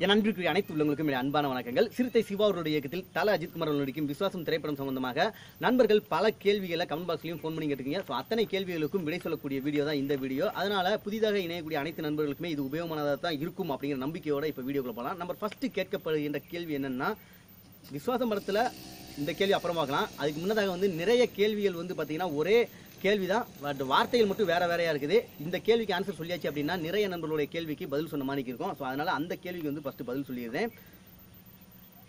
என் அன்பிற்குரிய அனைத்து உள்ளவங்களுக்கும் என்னுடைய அன்பான வணக்கங்கள். சிறுத்தை சிவா அவருடைய இயக்கத்தில் தல அஜித் குமார் நடிக்கும் விசுவாசம் திரைப்படம் சம்பந்தமாக நண்பர்கள் பல கேள்விகளை கமெண்ட் பாக்ஸ்லையும் ஃபோன் பண்ணி கேட்டுக்கீங்க ஸோ அத்தனை கேள்விகளுக்கும் விடை சொல்லக்கூடிய வீடியோ தான் இந்த வீடியோ அதனால புதிதாக இணையக்கூடிய அனைத்து நண்பர்களுக்குமே இது உபயோகமானதாக தான் இருக்கும் அப்படிங்கிற நம்பிக்கையோட இப்போ வீடியோக்குள்ள போகலாம் நம்ம ஃபர்ஸ்ட் கேட்கப்படுகின்ற கேள்வி என்னன்னா விசுவாசம் படத்தில் இந்த கேள்வி அப்புறம் பார்க்கலாம். அதுக்கு முன்னதாக வந்து நிறைய கேள்விகள் வந்து பார்த்தீங்கன்னா ஒரே கேள்வி தான் பட் வார்த்தைகள் மட்டும் வேற வேறையா இருக்குது. இந்த கேள்விக்கு ஆன்சர் சொல்லியாச்சு அப்படின்னா நிறைய நண்பர்களுடைய கேள்விக்கு பதில் சொன்ன மாதிரி இருக்கும். ஸோ அதனால அந்த கேள்விக்கு வந்து ஃபஸ்ட்டு பதில் சொல்லிடுறேன்.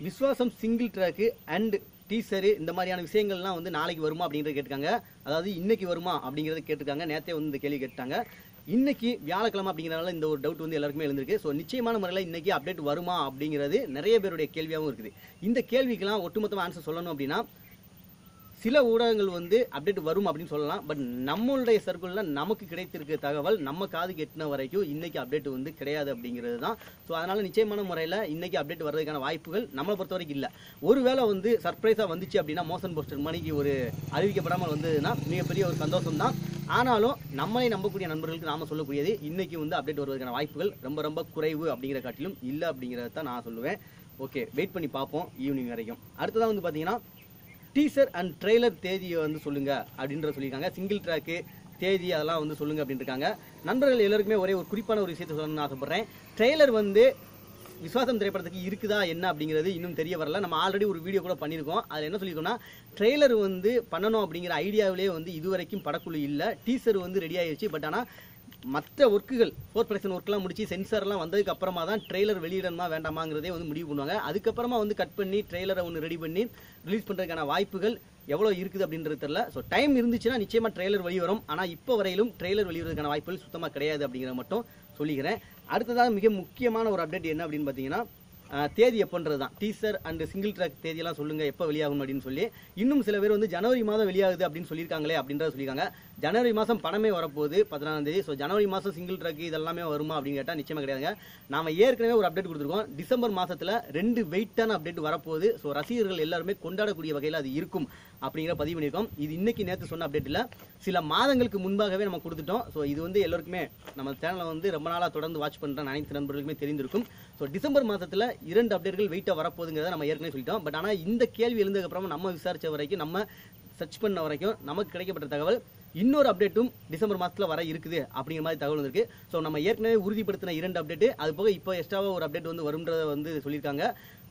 Viswasam single track and teaser இந்த மாதிரியான விஷயங்கள்லாம் வந்து நாளைக்கு வருமா அப்படிங்கறத கேட்டிருக்காங்க. அதாவது இன்னைக்கு வருமா அப்படிங்கிறத கேட்டிருக்காங்க. நேரத்தே வந்து இந்த கேள்வி கேட்டாங்க இன்னைக்கு வியாழக்கிழமை அப்படிங்கிறனால இந்த ஒரு டவுட் வந்து எல்லாருக்குமே எழுந்திருக்கு. ஸோ நிச்சயமான முறையில் இன்னைக்கு அப்டேட் வருமா அப்படிங்கிறது நிறைய பேருடைய கேள்வியாகவும் இருக்குது. இந்த கேள்விக்கெல்லாம் ஒட்டுமொத்தமாக ஆன்சர் சொல்லணும் அப்படின்னா சில ஊடகங்கள் வந்து அப்டேட் வரும் அப்படின்னு சொல்லலாம். பட் நம்மளுடைய சர்க்கிளில் நமக்கு கிடைத்திருக்க தகவல் நம்ம காது கெட்டின வரைக்கும் இன்னைக்கு அப்டேட் வந்து கிடையாது அப்படிங்கிறது தான். ஸோ அதனால் நிச்சயமான முறையில் இன்னைக்கு அப்டேட் வர்றதுக்கான வாய்ப்புகள் நம்மளை பொறுத்த வரைக்கும் இல்லை. ஒருவேளை வந்து சர்ப்ரைஸாக வந்துச்சு அப்படின்னா மோசன் போஸ்டர் மணிக்கு ஒரு அறிவிக்கப்படாமல் வந்ததுன்னா மிகப்பெரிய ஒரு சந்தோஷம் தான் ஆனாலும் நம்மளை நம்பக்கூடிய நண்பர்களுக்கு நாம சொல்லக்கூடியது இன்னைக்கு வந்து அப்டேட் வருவதற்கான வாய்ப்புகள் ரொம்ப ரொம்ப குறைவு அப்படிங்கிற காட்டிலும் இல்லை அப்படிங்கிறத தான் நான் சொல்லுவேன். ஓகே வெயிட் பண்ணி பார்ப்போம் ஈவினிங் வரைக்கும். அடுத்ததாக வந்து பார்த்தீங்கன்னா டீசர் அண்ட் ட்ரெய்லர் தேதியை வந்து சொல்லுங்க அப்படின்ற சொல்லியிருக்காங்க. சிங்கிள் ட்ராக்கு தேதி அதெல்லாம் வந்து சொல்லுங்க அப்படின்ட்டு இருக்காங்க. நண்பர்கள் எல்லாருக்குமே ஒரே ஒரு குறிப்பான ஒரு விஷயத்தை சொல்லணும்னு ஆசைப்படுறேன். ட்ரெய்லர் வந்து விஸ்வாசம் திரைப்படத்துக்கு இருக்குதா என்ன அப்படிங்கிறது இன்னும் தெரிய வரல. நம்ம ஆல்ரெடி ஒரு வீடியோ கூட பண்ணியிருக்கோம் அதில் என்ன சொல்லியிருக்கோம்னா ட்ரெய்லர் வந்து பண்ணணும் அப்படிங்கிற ஐடியாவிலே வந்து இதுவரைக்கும் படக்குழு இல்லை. டீசர் வந்து ரெடி ஆயிடுச்சு பட் ஆனால் மற்ற ஒர்க்குகள் ஃபோர் ப்ரொடக்ஷன் ஒர்க்லாம் முடிச்சு சென்சார்லாம் வந்ததுக்கு அப்புறமா தான் ட்ரெய்லர் வெளியிடணுமா வேண்டாமாங்கிறதே வந்து முடிவு பண்ணுவாங்க. அதுக்கப்புறமா வந்து கட் பண்ணி ட்ரெய்லரை ஒன்று ரெடி பண்ணி ரிலீஸ் பண்ணுறதுக்கான வாய்ப்புகள் எவ்வளோ இருக்குது அப்படின்றது தெரியல. ஸோ டைம் இருந்துச்சுன்னா நிச்சயமாக ட்ரெய்லர் வெளிவரும் ஆனால் இப்போ வரையிலும் ட்ரெய்லர் வெளியிடுறதுக்கான வாய்ப்புகள் சுத்தமாக கிடையாது அப்படிங்கிறத மட்டும் சொல்லிக்கிறேன். அடுத்ததாக மிக முக்கியமான ஒரு அப்டேட் என்ன அப்படின்னு பார்த்தீங்கன்னா தேதி எப்போன்றது தான் டீசர் அண்ட் சிங்கிள் ட்ராக் தேதியெல்லாம் சொல்லுங்க எப்போ வெளியாகும் அப்படின்னு சொல்லி. இன்னும் சில பேர் வந்து ஜனவரி மாதம் வெளியாகுது அப்படின்னு சொல்லியிருக்காங்களே அப்படின்றத சொல்லியிருக்காங்க. ஜனவரி மாதம் பணமே வரப்போகுது பதினாறாம் தேதி. ஸோ ஜனவரி மாதம் சிங்கிள் ட்ராக் இதெல்லாமே வருமா அப்படின்னு கேட்டால் நிச்சயமாக கிடையாதுங்க. நாம் ஏற்கனவே ஒரு அப்டேட் கொடுத்துருக்கோம். டிசம்பர் மாதத்தில் ரெண்டு வெயிட்டான அப்டேட் வரப்போகுது. ஸோ ரசிகர்கள் எல்லாருமே கொண்டாடக்கூடிய வகையில் அது இருக்கும் அப்படிங்கிற பதிவு பண்ணியிருக்கோம். இது இன்னைக்கு நேற்று சொன்ன அப்டேட் இல்லை. சில மாதங்களுக்கு முன்பாகவே நம்ம கொடுத்துட்டோம். ஸோ இது வந்து எல்லாருக்குமே நம்ம சேனலை வந்து ரொம்ப நாளாக தொடர்ந்து வாட்ச் பண்ணுற அனைத்து நண்பர்களுக்குமே தெரிந்திருக்கும். ஸோ டிசம்பர் மாதத்தில் இரண்டு அப்டேட்கள் வெயிட்டாக வரப்போகுதுங்கிறத நம்ம ஏற்கனவே சொல்லிட்டோம். பட் ஆனால் இந்த கேள்வி எழுந்ததுக்கப்புறமா நம்ம விசாரித்த வரைக்கும் நம்ம சர்ச் பண்ண வரைக்கும் நமக்கு கிடைக்கப்பட்ட தகவல் இன்னொரு அப்டேட்டும் டிசம்பர் மாதத்தில் வர இருக்குது அப்படிங்கிற மாதிரி தகவல் இருக்கு ஸோ நம்ம ஏற்கனவே உறுதிப்படுத்தின இரண்டு அப்டேட் அது போக இப்போ எக்ஸ்ட்ராவாக ஒரு அப்டேட் வந்து வரும்ன்றத வந்து சொல்லியிருக்காங்க.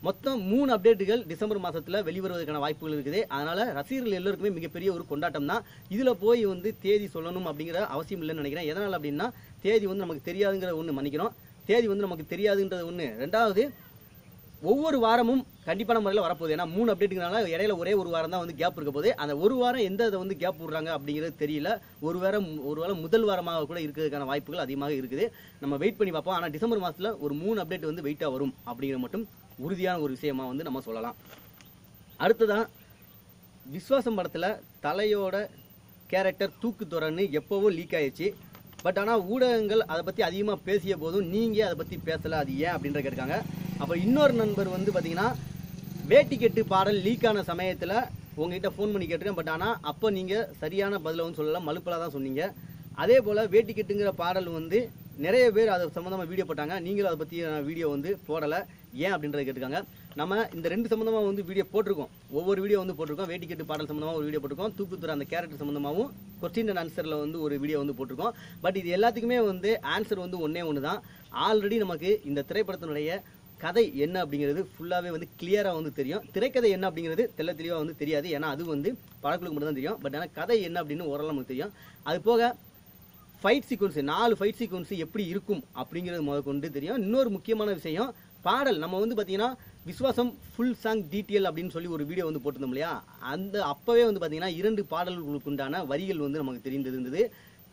மொத்தம் மூணு அப்டேட்டுகள் டிசம்பர் மாதத்தில் வெளிவருவதற்கான வாய்ப்புகள் இருக்குது. அதனால ரசிகர்கள் எல்லோருக்குமே மிகப்பெரிய ஒரு கொண்டாட்டம் தான். இதில் போய் வந்து தேதி சொல்லணும் அப்படிங்கிற அவசியம் இல்லைன்னு நினைக்கிறேன். எதனால் அப்படின்னா தேதி வந்து நமக்கு தெரியாதுங்கிற ஒன்று மன்னிக்கிறோம் தேதி வந்து நமக்கு தெரியாதுன்றது ஒன்று ரெண்டாவது ஒவ்வொரு வாரமும் கண்டிப்பான முறையில் வரப்போகுது. ஏன்னா மூணு அப்டேட்டுங்கனால இடையில ஒரே ஒரு வாரம் தான் வந்து கேப் இருக்க போகுது. அந்த ஒரு வாரம் எந்த இதை வந்து கேப் விடுறாங்க அப்படிங்கிறது தெரியல. ஒரு வாரம் ஒரு வாரம் முதல் வாரமாக கூட இருக்கிறதுக்கான வாய்ப்புகள் அதிகமாக இருக்குது. நம்ம வெயிட் பண்ணி பார்ப்போம். ஆனால் டிசம்பர் மாதத்தில் ஒரு மூணு அப்டேட் வந்து வெயிட்டாக வரும் அப்படிங்கிற மட்டும் உறுதியான ஒரு விஷயமா வந்து நம்ம சொல்லலாம். அடுத்ததான் விஸ்வாசம் படத்தில் தலையோட கேரக்டர் தூக்கு துறன்னு எப்போவோ லீக் ஆயிடுச்சு. பட் ஆனால் ஊடகங்கள் அதை பற்றி அதிகமாக பேசிய போதும் நீங்கள் அதை பற்றி பேசலை அது ஏன் அப்படின்ற கேட்டிருக்காங்க. அப்போ இன்னொரு நண்பர் வந்து பார்த்தீங்கன்னா வேட்டி கெட்டு பாடல் லீக் ஆன சமயத்தில் உங்ககிட்ட ஃபோன் பண்ணி கேட்டிருக்கேன். பட் ஆனால் அப்போ நீங்கள் சரியான பதிலை வந்து சொல்லலாம் மலுப்பலாக தான் சொன்னீங்க. அதே போல் வேட்டி கெட்டுங்கிற பாடல் வந்து நிறைய பேர் அது சம்மந்தமாக வீடியோ போட்டாங்க. நீங்களும் அதை பற்றி வீடியோ வந்து போடலை. ஏன் அப்படின்றத கேட்டிருக்காங்க. நம்ம இந்த ரெண்டு சம்மந்தமாக வந்து வீடியோ போட்டிருக்கோம். ஒவ்வொரு வீடியோ வந்து போட்டிருக்கோம். வேட்டிக்கட்டு பாடல் சம்மந்தமாக ஒரு வீடியோ போட்டிருக்கோம். தூக்குத்துற அந்த கேரக்டர் சம்மந்தமாகவும் கொஸ்டின் அண்ட் ஆன்சரில் வந்து ஒரு வீடியோ வந்து போட்டிருக்கோம். பட் இது எல்லாத்துக்குமே வந்து ஆன்சர் வந்து ஒன்றே ஒன்று தான் ஆல்ரெடி நமக்கு இந்த திரைப்படத்தினுடைய கதை என்ன அப்படிங்கிறது ஃபுல்லாகவே வந்து கிளியராக வந்து தெரியும். திரைக்கதை என்ன அப்படிங்கிறது தெல்ல தெளிவாக வந்து தெரியாது. ஏன்னா அது வந்து படக்குழுக்கு மட்டும் தான் தெரியும். பட் ஆனால் கதை என்ன அப்படின்னு ஓரளவு நமக்கு தெரியும். அது போக ஃபைட் சீக்வன்ஸு நாலு ஃபைட் சீக்வன்ஸு எப்படி இருக்கும் அப்படிங்கிறது முத கொண்டு தெரியும். இன்னொரு முக்கியமான விஷயம் பாடல். நம்ம வந்து பார்த்தீங்கன்னா விஸ்வாசம் ஃபுல் சாங் டீட்டெயில் அப்படின்னு சொல்லி ஒரு வீடியோ வந்து போட்டிருந்தோம் இல்லையா? அந்த அப்போவே வந்து பார்த்தீங்கன்னா இரண்டு பாடல்களுக்கு உண்டான வரிகள் வந்து நமக்கு தெரிந்தது இருந்தது.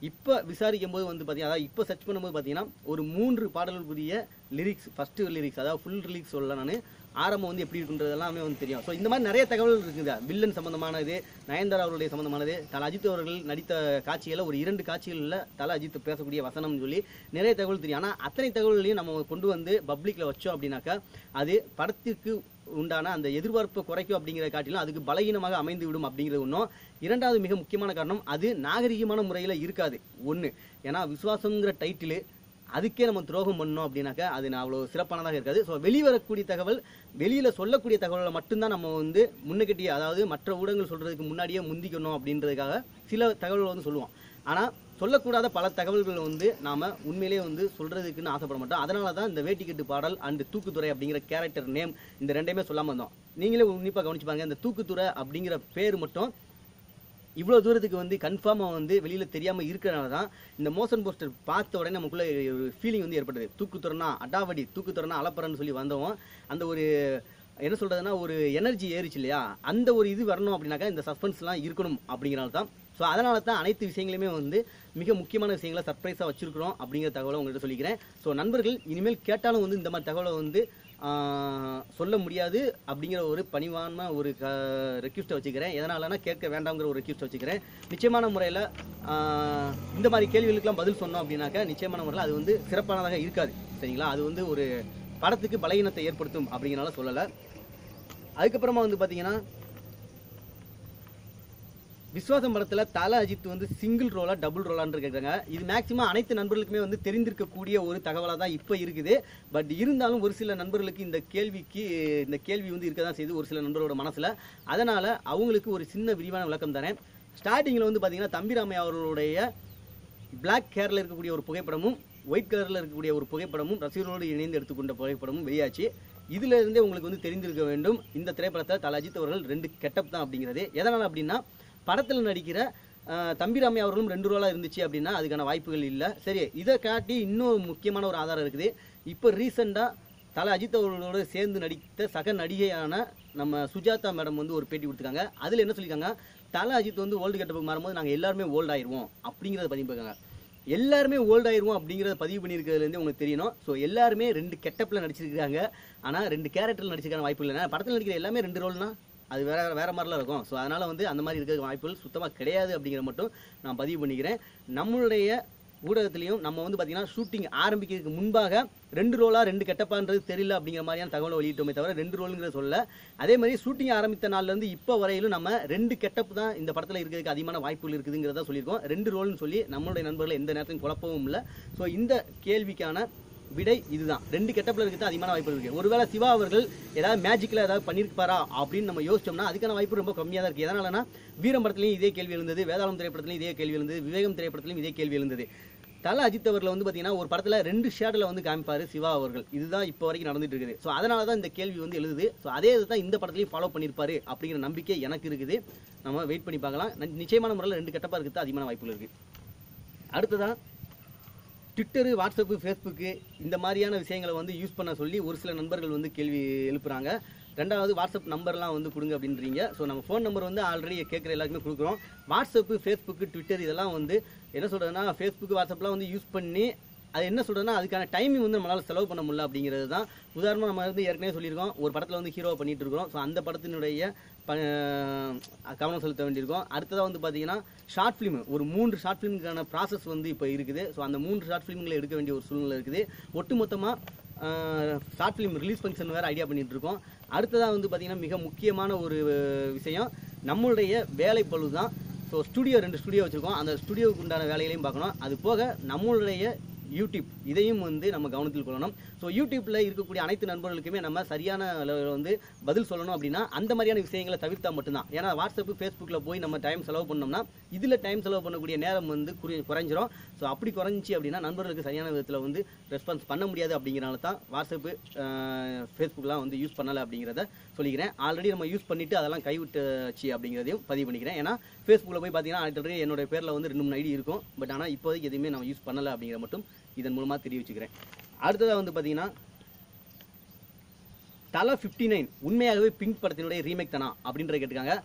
இப்போ விசாரிக்கும் போது வந்து பார்த்தீங்கன்னா அதாவது இப்போ சர்ச் பண்ணும்போது பார்த்தீங்கன்னா ஒரு மூன்று பாடல்களுக்குரிய லிரிக்ஸ் ஃபஸ்ட்டு லிரிக்ஸ் அதாவது ஃபுல் லிரிக்ஸ் சொல்லலாம் நான். ஆரம்பம் வந்து எப்படி இருக்குன்றது எல்லாமே வந்து தெரியும். ஸோ இந்த மாதிரி நிறைய தகவல் இருக்குது வில்லன் சம்பந்தமானது நயன்தாரா அவருடைய சம்பந்தமானது தல அஜித் அவர்கள் நடித்த காட்சியில் ஒரு இரண்டு காட்சிகளில் தல அஜித் பேசக்கூடிய வசனம்னு சொல்லி நிறைய தகவல் தெரியும். ஆனால் அத்தனை தகவல்களையும் நம்ம கொண்டு வந்து பப்ளிக்கில் வச்சோம் அப்படின்னாக்கா அது படத்திற்கு உண்டான அந்த எதிர்பார்ப்பை குறைக்கும் அப்படிங்கிற காட்டிலும் அதுக்கு பலகீனமாக அமைந்து விடும் அப்படிங்கிறது ஒன்றும் இரண்டாவது மிக முக்கியமான காரணம் அது நாகரிகமான முறையில் இருக்காது. ஒன்று ஏன்னா விசுவாசங்கிற டைட்டிலு அதுக்கே நம்ம துரோகம் பண்ணோம் அப்படின்னாக்கா அது நான் அவ்வளோ சிறப்பானதாக இருக்காது. ஸோ வெளிவரக்கூடிய தகவல் வெளியில் சொல்லக்கூடிய தகவலை மட்டும்தான் நம்ம வந்து முன்னக்கட்டி அதாவது மற்ற ஊடகங்கள் சொல்கிறதுக்கு முன்னாடியே முந்திக்கணும் அப்படின்றதுக்காக சில தகவல்கள் வந்து சொல்லுவோம். ஆனால் சொல்லக்கூடாத பல தகவல்கள் வந்து நாம் உண்மையிலேயே வந்து சொல்கிறதுக்குன்னு ஆசைப்பட மாட்டோம். அதனால தான் இந்த வேட்டிக்கட்டு பாடல் அண்டு தூக்குத்துறை அப்படிங்கிற கேரக்டர் நேம் இந்த ரெண்டையுமே சொல்லாமல் இருந்தோம். நீங்களே உன்னிப்பாக கவனிச்சு பாருங்கள் இந்த தூக்குத்துறை அப்படிங்கிற பேர் மட்டும் இவ்வளோ தூரத்துக்கு வந்து கன்ஃபார்மாக வந்து வெளியில் தெரியாமல் இருக்கிறனால தான் இந்த மோஷன் போஸ்டர் பார்த்த உடனே நமக்குள்ளே ஒரு ஃபீலிங் வந்து ஏற்படுது தூக்குத்துறனா அடாவடி தூக்குத்துறனா அலப்பறன்னு சொல்லி வந்தோம். அந்த ஒரு என்ன சொல்கிறதுனா ஒரு எனர்ஜி ஏறிச்சு இல்லையா? அந்த ஒரு இது வரணும் அப்படின்னாக்கா இந்த சஸ்பென்ஸ்லாம் இருக்கணும் அப்படிங்கிறனால தான் ஸோ அதனால தான் அனைத்து விஷயங்களுமே வந்து மிக முக்கியமான விஷயங்களை சர்ப்ரைஸாக வச்சுருக்கிறோம் அப்படிங்கிற தகவலை உங்கள்கிட்ட சொல்லிக்கிறேன். ஸோ நண்பர்கள் இனிமேல் கேட்டாலும் வந்து இந்த மாதிரி தகவலை வந்து சொல்ல முடியாது அப்படிங்கிற ஒரு பணிவான ஒரு க ரெக்யூஸ்ட்டை வச்சுக்கிறேன். எதனாலனா கேட்க வேண்டாங்கிற ஒரு ரெக்யூஸ்ட்டை வச்சுக்கிறேன். நிச்சயமான முறையில் இந்த மாதிரி கேள்விகளுக்கெல்லாம் பதில் சொன்னோம் அப்படின்னாக்கா நிச்சயமான முறையில் அது வந்து சிறப்பானதாக இருக்காது. சரிங்களா? அது வந்து ஒரு படத்துக்கு பலகீனத்தை ஏற்படுத்தும் அப்படிங்கிறனால சொல்லலை. அதுக்கப்புறமா வந்து பார்த்தீங்கன்னா விஸ்வாசம் படத்துல தல அஜித் வந்து சிங்கிள் ரோலா டபுள் ரோலான்னு கேட்குறாங்க இது மேக்சிமம் அனைத்து நண்பர்களுக்குமே வந்து தெரிந்திருக்கக்கூடிய ஒரு தகவலாக தான் இப்போ இருக்குது. பட் இருந்தாலும் ஒரு சில நண்பர்களுக்கு இந்த கேள்விக்கு இந்த கேள்வி வந்து இருக்க தான் செய்யுது ஒரு சில நண்பரோட மனசில். அதனால் அவங்களுக்கு ஒரு சின்ன விரிவான விளக்கம் தரேன். ஸ்டார்டிங்கில் வந்து பார்த்தீங்கன்னா தம்பிராமை அவர்களுடைய பிளாக் கேரில் இருக்கக்கூடிய ஒரு புகைப்படமும் ஒயிட் கலரில் இருக்கக்கூடிய ஒரு புகைப்படமும் ரசிகர்களோடு இணைந்து எடுத்துக்கொண்ட புகைப்படமும் வெளியாச்சு. இதுல இருந்தே உங்களுக்கு வந்து தெரிந்திருக்க வேண்டும் இந்த திரைப்படத்தில் தல அஜித் அவர்கள் ரெண்டு கெட்டப் தான் அப்படிங்கிறது. எதனால் அப்படின்னா படத்தில் நடிக்கிற தம்பிராமி அவர்களும் ரெண்டு ரோலாக இருந்துச்சு அப்படின்னா அதுக்கான வாய்ப்புகள் இல்லை. சரி இதை காட்டி இன்னும் முக்கியமான ஒரு ஆதாரம் இருக்குது. இப்போ ரீசெண்டாக தலை அஜித் அவர்களோடு சேர்ந்து நடித்த சக நடிகையான நம்ம சுஜாதா மேடம் வந்து ஒரு பேட்டி கொடுத்துருக்காங்க. அதில் என்ன சொல்லியிருக்காங்க? தல அஜித் வந்து ஓல்டு கெட்டப்புக்கு மாறும்போது நாங்கள் எல்லாருமே ஓல்ட் ஆயிடுவோம் அப்படிங்கிறத பதிவு பண்ணிருக்காங்க எல்லாருமே ஓல்ட் ஆயிடுவோம் அப்படிங்கிறத பதிவு பண்ணியிருக்கிறதுலேருந்து உங்களுக்கு தெரியணும். ஸோ எல்லாருமே ரெண்டு கெட்டப்பில் நடிச்சிருக்காங்க ஆனால் ரெண்டு கேரக்டரில் நடிச்சிருக்கான வாய்ப்பு இல்லை. படத்தில் நடிக்கிற எல்லாமே ரெண்டு ரோல்னா? அது வேற வேற மாதிரிலாம் இருக்கும். ஸோ அதனால வந்து அந்த மாதிரி இருக்கிற வாய்ப்புகள் சுத்தமாக கிடையாது அப்படிங்கிற மட்டும் நான் பதிவு பண்ணிக்கிறேன். நம்மளுடைய ஊடகத்துலையும் நம்ம வந்து பார்த்தீங்கன்னா ஷூட்டிங் ஆரம்பிக்கிறதுக்கு முன்பாக ரெண்டு ரோலாக ரெண்டு கெட்டப்பான்றது தெரியல அப்படிங்கிற மாதிரியான தகவலை வெளியிட்டோமே தவிர ரெண்டு ரோலுங்கிறத சொல்ல அதே மாதிரி ஷூட்டிங் ஆரம்பித்த நாள்லேருந்து இப்போ வரையிலும் நம்ம ரெண்டு கெட்டப் தான் இந்த படத்தில் இருக்கிறதுக்கு அதிகமான வாய்ப்புகள் இருக்குதுங்கிறத சொல்லியிருக்கோம். ரெண்டு ரோல்னு சொல்லி நம்மளுடைய நண்பர்களை எந்த நேரத்தையும் குழப்பவும் இல்லை. ஸோ இந்த கேள்விக்கான விடை இதுதான். ரெண்டு கெட்டப்பில் இருக்கிறது அதிகமான வாய்ப்பு இருக்கு. ஒருவேளை சிவா அவர்கள் ஏதாவது மேஜிக்கில் ஏதாவது பண்ணியிருப்பாரா அப்படின்னு நம்ம யோசிச்சோம்னா அதுக்கான வாய்ப்பு ரொம்ப கம்மியாக தான் இருக்குது எதனாலனா வீரம் படத்துலையும் இதே கேள்வி எழுந்தது வேதாளம் திரைப்படத்துலையும் இதே கேள்வி எழுந்தது விவேகம் திரைப்படத்திலையும் இதே கேள்வி எழுந்தது. தல அஜித் அவர்கள் வந்து பார்த்தீங்கன்னா ஒரு படத்தில் ரெண்டு ஷேடில் வந்து காமிப்பார் சிவா அவர்கள். இதுதான் இப்போ வரைக்கும் நடந்துட்டு இருக்குது. ஸோ அதனால தான் இந்த கேள்வி வந்து எழுதுது ஸோ அதே இதுதான் இந்த படத்துலையும் ஃபாலோ பண்ணியிருப்பாரு அப்படிங்கிற நம்பிக்கை எனக்கு இருக்குது. நம்ம வெயிட் பண்ணி பார்க்கலாம். ந- நிச்சயமான முறையில் ரெண்டு கெட்டப்பாக இருக்கிறது அதிகமான வாய்ப்புகள் இருக்குது அடுத்ததான் ட்விட்டரு வாட்ஸ்அப்பு ஃபேஸ்புக்கு இந்த மாதிரியான விஷயங்களை வந்து யூஸ் பண்ண சொல்லி ஒரு சில நண்பர்கள் வந்து கேள்வி எழுப்புறாங்க. ரெண்டாவது வாட்ஸ்அப் நம்பர்லாம் வந்து கொடுங்க அப்படின்றீங்க. ஸோ நம்ம ஃபோன் நம்பர் வந்து ஆல்ரெடி கேட்குற எல்லாருக்குமே கொடுக்குறோம். வாட்ஸ்அப்பு ஃபேஸ்புக்கு ட்விட்டர் இதெல்லாம் வந்து என்ன சொல்கிறதுனா ஃபேஸ்புக் வாட்ஸ்அப்லாம் வந்து யூஸ் பண்ணி அது என்ன சொல்கிறதுனா அதுக்கான டைமிங் வந்து நம்மளால் செலவு பண்ண முடியல அப்படிங்கிறது தான். உதாரணமாக நம்ம வந்து ஏற்கனவே சொல்லியிருக்கோம் ஒரு படத்தில் வந்து ஹீரோ பண்ணிகிட்டு இருக்கிறோம். ஸோ அந்த படத்தினுடைய கவனம் செலுத்த வேண்டியிருக்கும். அடுத்ததாக வந்து பார்த்தீங்கன்னா ஷார்ட் ஃபிலிம் ஒரு மூன்று ஷார்ட் ஃபிலிமுக்கான ப்ராசஸ் வந்து இப்போ இருக்குது. ஸோ அந்த மூன்று ஷார்ட் ஃபிலிம்களை எடுக்க வேண்டிய ஒரு சூழ்நிலை இருக்குது. ஒட்டுமொத்தமாக ஷார்ட் ஃபிலிம் ரிலீஸ் ஃபங்க்ஷன் வேறு ஐடியா பண்ணிகிட்டு இருக்கோம் அடுத்ததாக வந்து பார்த்தீங்கன்னா மிக முக்கியமான ஒரு விஷயம் நம்மளுடைய வேலை பழுது தான் ஸோ ஸ்டுடியோ ரெண்டு ஸ்டுடியோ வச்சுருக்கோம். அந்த ஸ்டுடியோவுக்கு உண்டான வேலைகளையும் பார்க்கணும். அது போக நம்மளுடைய யூடியூப் இதையும் வந்து நம்ம கவனத்தில் கொள்ளணும். ஸோ யூடியூப்பில் இருக்கக்கூடிய அனைத்து நண்பர்களுக்குமே நம்ம சரியான அளவில் வந்து பதில் சொல்லணும் அப்படின்னா அந்த மாதிரியான விஷயங்களை தவிர்த்தா மட்டும்தான். ஏன்னா வாட்ஸ்அப்பு ஃபேஸ்புக்கில் போய் நம்ம டைம் செலவு பண்ணோம்னா இதில் டைம் செலவு பண்ணக்கூடிய நேரம் வந்து குறி குறைஞ்சிரும். ஸோ அப்படி குறைஞ்சி அப்படின்னா நண்பர்களுக்கு சரியான விதத்தில் வந்து ரெஸ்பான்ஸ் பண்ண முடியாது அப்படிங்கிறனால தான் வாட்ஸ்அப்பு ஃபேஸ்புக்லாம் வந்து யூஸ் பண்ணலை அப்படிங்கிறத சொல்லிக்கிறேன். ஆல்ரெடி நம்ம யூஸ் பண்ணிட்டு அதெல்லாம் கைவிட்டுச்சு அப்படிங்கிறதையும் பதிவு பண்ணிக்கிறேன். ஏன்னா ஃபேஸ்புக்கில் போய் பார்த்தீங்கன்னா ஆல்ரெடி என்னோட பேரில் வந்து ரெண்டு மூணு ஐடி இருக்கும். பட் ஆனால் இப்போதைக்கு எதுவுமே நம்ம யூஸ் பண்ணலை அப்படிங்கிற மட்டும் இதன் மூலமாக தெரிவிச்சுக்கிறேன். அடுத்ததாக வந்து பார்த்தீங்கன்னா தலா ஃபிஃப்டி நைன் உண்மையாகவே பிங்க் படத்தினுடைய ரீமேக் தானா அப்படின்றத கேட்டிருக்காங்க.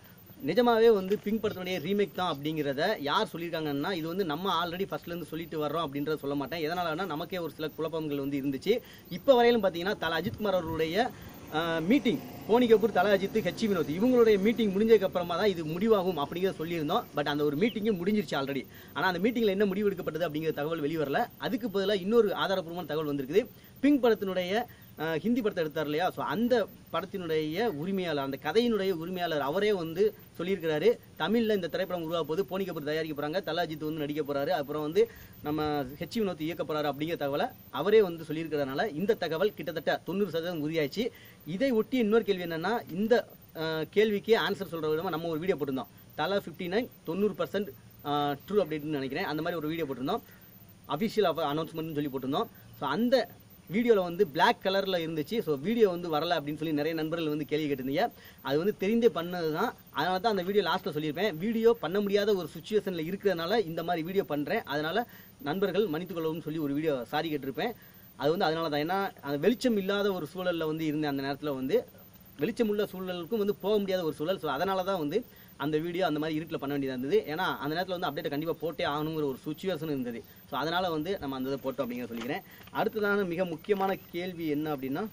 நிஜமாவே வந்து பிங்க் படத்தினுடைய ரீமேக் தான் அப்படிங்கிறத யார் சொல்லியிருக்காங்கன்னா இது வந்து நம்ம ஆல்ரெடி ஃபர்ஸ்ட்லேருந்து சொல்லிட்டு வர்றோம் அப்படின்றத சொல்ல மாட்டேன். எதனாலனா நமக்கே ஒரு சில குழப்பங்கள் வந்து இருந்துச்சு. இப்போ வரையிலும் பார்த்தீங்கன்னா தல அஜித்குமார் அவருடைய மீட்டிங் போனி கபூர் தல அஜித் ஹெச் வினோத். இவங்களுடைய மீட்டிங் முடிஞ்சதுக்கு அப்புறமா தான் இது முடிவாகும் அப்படிங்கிறத சொல்லியிருந்தோம். பட் அந்த ஒரு மீட்டிங்கும் முடிஞ்சிருச்சு ஆல்ரெடி ஆனால் அந்த மீட்டிங்கில் என்ன முடிவு எடுக்கப்பட்டது அப்படிங்கிற தகவல் வெளிவரல. அதுக்கு பதிலாக இன்னொரு ஆதாரப்பூர்வமான தகவல் வந்திருக்குது. பிங்க் படத்தினுடைய ஹிந்தி படத்தை எடுத்தார் இல்லையா? ஸோ அந்த படத்தினுடைய உரிமையாளர் அந்த கதையினுடைய உரிமையாளர் அவரே வந்து சொல்லியிருக்கிறாரு. தமிழில் இந்த திரைப்படம் உருவாக போது போனி கபூர் தயாரிக்க போகிறாங்க தலாஜித் வந்து நடிக்க போறாரு. அப்புறம் வந்து நம்ம ஹெச் வினோத் இயக்க போகிறாரு அப்படிங்கிற தகவலை அவரே வந்து சொல்லியிருக்கிறதுனால இந்த தகவல் கிட்டத்தட்ட தொண்ணூறு சதவீதம் உறுதியாச்சு இதை ஒட்டி இன்னொரு கேள்வி என்னென்னா இந்த கேள்விக்கு ஆன்சர் சொல்கிற விதமாக நம்ம ஒரு வீடியோ போட்டிருந்தோம். தலா ஃபிஃப்டி நைன் தொண்ணூறு பர்சன்ட் ட்ரூ அப்டேட்னு நினைக்கிறேன். அந்த மாதிரி ஒரு வீடியோ போட்டிருந்தோம். அஃபிஷியல் அனௌன்ஸ்மெண்ட்னு சொல்லி போட்டிருந்தோம். ஸோ அந்த வீடியோவில் வந்து பிளாக் கலரில் இருந்துச்சு. ஸோ வீடியோ வந்து வரல அப்படின்னு சொல்லி நிறைய நண்பர்கள் வந்து கேள்வி கேட்டிருந்தீங்க. அது வந்து தெரிந்தே பண்ணது தான் அதனால தான் அந்த வீடியோ லாஸ்ட்டில் சொல்லியிருப்பேன். வீடியோ பண்ண முடியாத ஒரு சுச்சுவேஷனில் இருக்கிறதுனால இந்த மாதிரி வீடியோ பண்ணுறேன் அதனால் நண்பர்கள் மன்னித்துக்கொள்ளவும் சொல்லி ஒரு வீடியோ சாரி கேட்டிருப்பேன். அது வந்து அதனால தான். ஏன்னா அந்த வெளிச்சம் இல்லாத ஒரு சூழலில் வந்து இருந்தேன் அந்த நேரத்தில் வந்து வெளிச்சம் உள்ள சூழலுக்கும் வந்து போக முடியாத ஒரு சூழல். ஸோ அதனால தான் வந்து அந்த வீடியோ அந்த மாதிரி இருட்டில் பண்ண வேண்டியதாக இருந்தது. ஏன்னா அந்த நேரத்தில் வந்து அப்டேட் கண்டிப்பாக போட்டே ஆகணுங்கிற ஒரு சுச்சுவேஷன் இருந்தது. ஸோ அதனால் வந்து நம்ம அந்த இதை போட்டோம் அப்படிங்கிற சொல்லிக்கிறேன். அடுத்ததான மிக முக்கியமான கேள்வி என்ன அப்படின்னா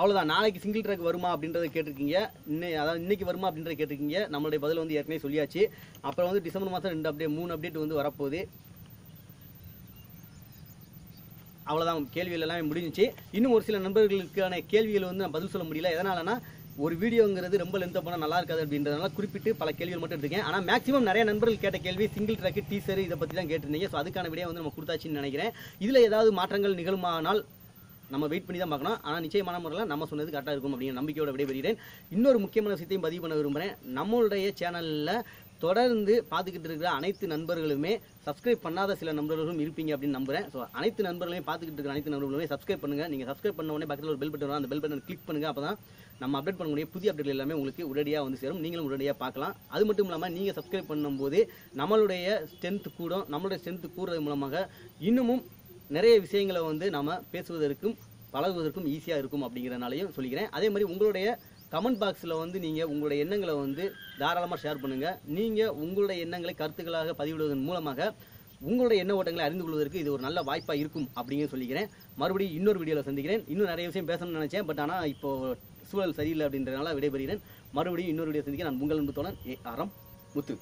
அவ்வளோதான் நாளைக்கு சிங்கிள் ட்ராக் வருமா அப்படின்றத கேட்டிருக்கீங்க. இன்னை அதாவது இன்னைக்கு வருமா அப்படின்றத கேட்டிருக்கீங்க. நம்மளுடைய பதில் வந்து ஏற்கனவே சொல்லியாச்சு. அப்புறம் வந்து டிசம்பர் மாதம் ரெண்டு அப்டேட் மூணு அப்டேட் வந்து வரப்போகுது. அவ்வளோதான் கேள்விகள் எல்லாமே முடிஞ்சிச்சு. இன்னும் ஒரு சில நண்பர்களுக்கான கேள்விகள் வந்து நான் பதில் சொல்ல முடியல. எதனாலனா ஒரு வீடியோங்கிறது ரொம்ப லென்த்தாக போனால் நல்லா இருக்காது அப்படின்றதுனால குறிப்பிட்டு பல கேள்விகள் மட்டும் எடுத்துக்கேன் ஆனால் மேக்ஸிமம் நிறைய நண்பர்கள் கேட்ட கேள்வி சிங்கிள் ட்ராக் டீசர் இதை பற்றி தான் கேட்டிருந்தீங்க. ஸோ அதுக்கான விடையை வந்து நம்ம கொடுத்தாச்சுன்னு நினைக்கிறேன். இதில் ஏதாவது மாற்றங்கள் நிகழுமானால் நம்ம வெயிட் பண்ணி தான் பார்க்கணும். ஆனால் நிச்சயமான முறையில் நம்ம சொன்னது கரெக்டாக இருக்கும் அப்படிங்கிற நம்பிக்கையோட விடைபெறுகிறேன். இன்னொரு முக்கியமான விஷயத்தையும் பதிவு பண்ண விரும்புகிறேன் நம்மளுடைய சேனலில் தொடர்ந்து பார்த்துக்கிட்டு இருக்கிற அனைத்து நண்பர்களுமே சப்ஸ்கிரைப் பண்ணாத சில நண்பர்களும் இருப்பீங்க அப்படின்னு நம்புறேன். ஸோ அனைத்து நண்பர்களையும் பார்த்துக்கிட்டு இருக்கிற அனைத்து நண்பர்களுமே சப்ஸ்கிரைப் பண்ணுங்க. நீங்கள் சப்ஸ்கிரைப் பண்ண உடனே பக்கத்தில் ஒரு பெல் பட்டன் அந்த பெல் பட்டன் கிளிக் பண்ணுங்க. அப்போ தான் நம்ம அப்டேட் பண்ணக்கூடிய புதிய அப்டேட் எல்லாமே உங்களுக்கு உடனடியாக வந்து சேரும். நீங்களும் உடனடியாக பார்க்கலாம். அது மட்டும் இல்லாமல் நீங்கள் சப்ஸ்கிரைப் பண்ணும்போது நம்மளுடைய ஸ்ட்ரென்த் கூடும். நம்மளுடைய ஸ்ட்ரென்த் கூடுறது மூலமாக இன்னமும் நிறைய விஷயங்களை வந்து நம்ம பேசுவதற்கும் பழகுவதற்கும் ஈஸியாக இருக்கும் அப்படிங்கிறனாலையும் சொல்லிக்கிறேன். அதே மாதிரி உங்களுடைய கமெண்ட் பாக்ஸில் வந்து நீங்கள் உங்களுடைய எண்ணங்களை வந்து தாராளமாக ஷேர் பண்ணுங்கள் நீங்கள் உங்களுடைய எண்ணங்களை கருத்துக்களாக பதிவிடுவதன் மூலமாக உங்களுடைய எண்ண ஓட்டங்களை அறிந்து கொள்வதற்கு இது ஒரு நல்ல வாய்ப்பாக இருக்கும் அப்படிங்கிறது சொல்லிக்கிறேன். மறுபடியும் இன்னொரு வீடியோவில் சந்திக்கிறேன். இன்னும் நிறைய விஷயம் பேசணும்னு நினச்சேன். பட் ஆனால் இப்போ சூழல் சரியில்லை அப்படின்றதுனால விடைபெறுகிறேன். மறுபடியும் இன்னொரு வீடியோ சந்திக்க நான் உங்கள் அன்பு தோழன் ஏ ஆரம் முத்து